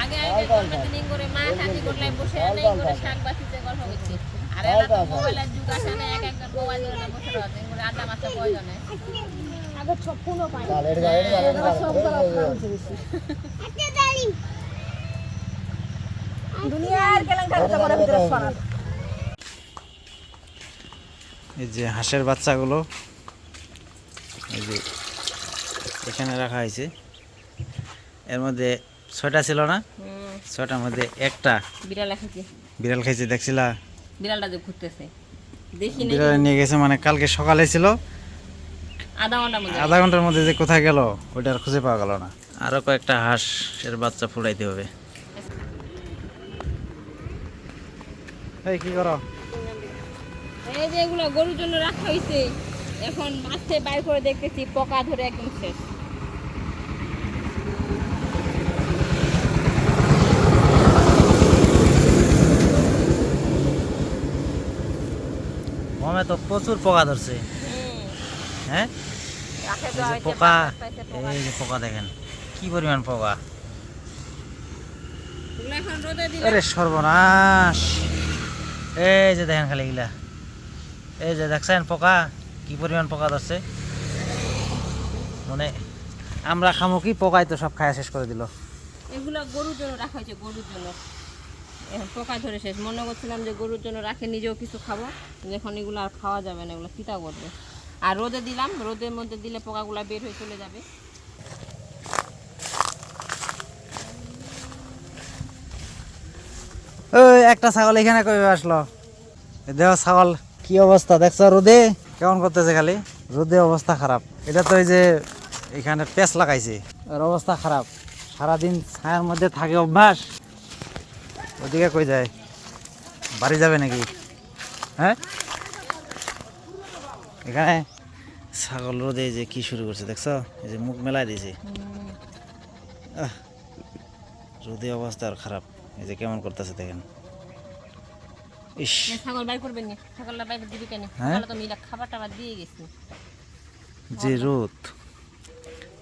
আগে করে মা করলাই বসে বাছিতে গল্প আর মোবাইলের এক আড্ডা প্রয়োজনে এই যে হাঁসের বাচ্চাগুলো এই যে এখানে রাখা হয়েছে। এর মধ্যে ছয়টা ছিল না? ছয়টার মধ্যে একটা। বিড়াল এসেছে বিড়াল খাইছে দেখছিলা? বিড়ালটা যে ঘুরতেছে। দেখি বিড়াল নিয়ে গেছে মানে কালকে সকালে ছিল। আধা ঘণ্টার মধ্যে। আধা ঘণ্টার মধ্যে যে কোথায় গেল ওইটা আর খুঁজে পাওয়া গেল না। আরও কয়েকটা হাঁসের বাচ্চা ফুটাইতে হবে। এই কি করো? এই যে এগুলো গরুর জন্য রাখা হয়েছে এখন মাছে বাইর করে দেখতেছি পোকা ধরে একদম শেষ। মমে তো প্রচুর পোকা ধরছে। হ্যাঁ? পোকা। এই যে পোকা দেখেন কি পরিমাণ পোকা? আরে সর্বনাশ। এই যে দেখেন খালি এগুলা। এই যে দেখছেন পোকা? কি পরিমাণ পোকা ধরছে? মানে আমরা খামো কি পোকাই তো সব খায়া শেষ করে দিল। এগুলো গরুর জন্য রাখা হয়েছে গরুর জন্য। এখন পোকা ধরে শেষ। মনে করছিলাম যে গরুর জন্য রাখে নিজেও কিছু খাব। যখন এগুলো আর খাওয়া যাবে না এগুলো তিতা করবে। আর রোদে দিলাম রোদের মধ্যে দিলে পোকাগুলো বের হয়ে চলে যাবে। ওই একটা ছাগল এখানে কবে আসলো। দেহ ছাগল। কি অবস্থা? দেখছ রোদে? কেমন করতেছে খালি? রোদে অবস্থা খারাপ। এটা তো এই যে এখানে পেঁচ লাগাইছে। ওর অবস্থা খারাপ। সারাদিন ছায়ার মধ্যে থাকে অভ্যাস। ওদিকে কই যায়? বাড়ি যাবে নাকি? হ্যাঁ? এখানে ছাগল রোদে যে কি শুরু করছে দেখছ? এই যে মুখ মেলাই দিয়েছে। রোদে অবস্থা আর খারাপ। এই যে কেমন করতেছে দেখেন। ইস। ছাগল বাইর করবেন না। ছাগলটা বাইরে দিবি কেন? হ্যাঁ? তো মিলা খাবার টাবার দিয়ে গেছি। যে রোদ।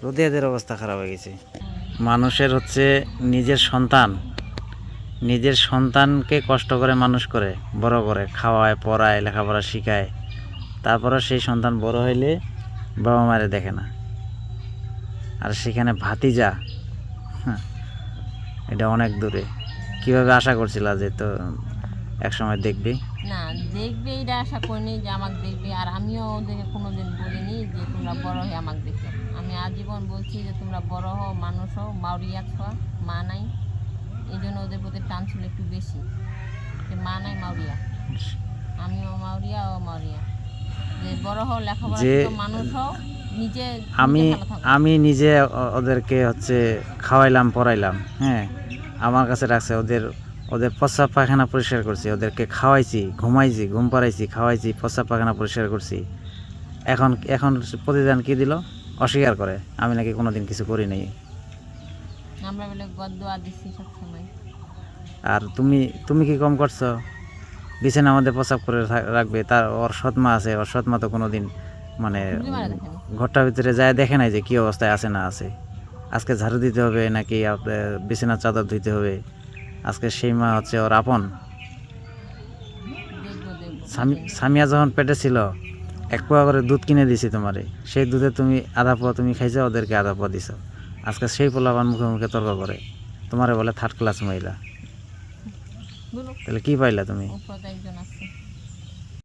রোদে এদের অবস্থা খারাপ হয়ে গেছে। মানুষের হচ্ছে নিজের সন্তান। নিজের সন্তানকে কষ্ট করে মানুষ করে বড় করে খাওয়ায় পড়ায় লেখাপড়া শিখায়। তারপরে সেই সন্তান বড় হইলে বাবা মারে দেখে না। আর সেখানে ভাতিজা হ্যাঁ, এটা অনেক দূরে। কীভাবে আশা করছিলা যে তো একসময় দেখবি। না দেখবে এটা আশা করিনি যে আমাকে দেখবে। আর আমিও ওদেরকে কোনোদিন বলিনি যে তোমরা বড় হয়ে আমাকে দেখো আমি আজীবন বলছি যে তোমরা বড় হও মানুষ হও মাউরিয়া ছোয়া মা নাই। এই জন্য ওদের প্রতি টান ছিল একটু বেশি। যে মা নাই মাউরিয়া। আমিও মাউরিয়া ও মাউরিয়া। যে বড় হও লেখাপড়া যে- মানুষ হও নিজে আমি। আমি নিজে ওদেরকে হচ্ছে খাওয়াইলাম পড়াইলাম হ্যাঁ। আমার কাছে রাখছে ওদের ওদের প্রস্রাব পায়খানা পরিষ্কার করছি ওদেরকে খাওয়াইছি ঘুমাইছি ঘুম পাড়াইছি খাওয়াইছি প্রস্রাব পায়খানা পরিষ্কার করছি। এখন এখন প্রতিদান কি দিল? অস্বীকার করে আমি নাকি কোনোদিন কিছু করি নাই। আমরা বলে গদ্দোয়া দিচ্ছি সবসময়। আর তুমি তুমি কি কম করছ? বিছানা আমাদের প্রসাব করে রাখবে তার ওর সৎমা আছে ওর সৎমা তো কোনোদিন মানে ঘরটার ভিতরে যায় দেখে নাই যে কি অবস্থায় আছে না আছে। আজকে ঝাড়ু দিতে হবে নাকি বিছানার চাদর ধুইতে হবে? আজকে সেই মা হচ্ছে ওর আপন। স্বামীয়া যখন পেটে ছিল এক পোয়া করে দুধ কিনে দিছি তোমারে। সেই দুধে তুমি আধা পোয়া তুমি খাইছো ওদেরকে আধা পোয়া দিছো। আজকে সেই পোলাপান মুখে মুখে তর্ক করে। তোমারে বলে থার্ড ক্লাস মহিলা। তাহলে কি পাইলা তুমি?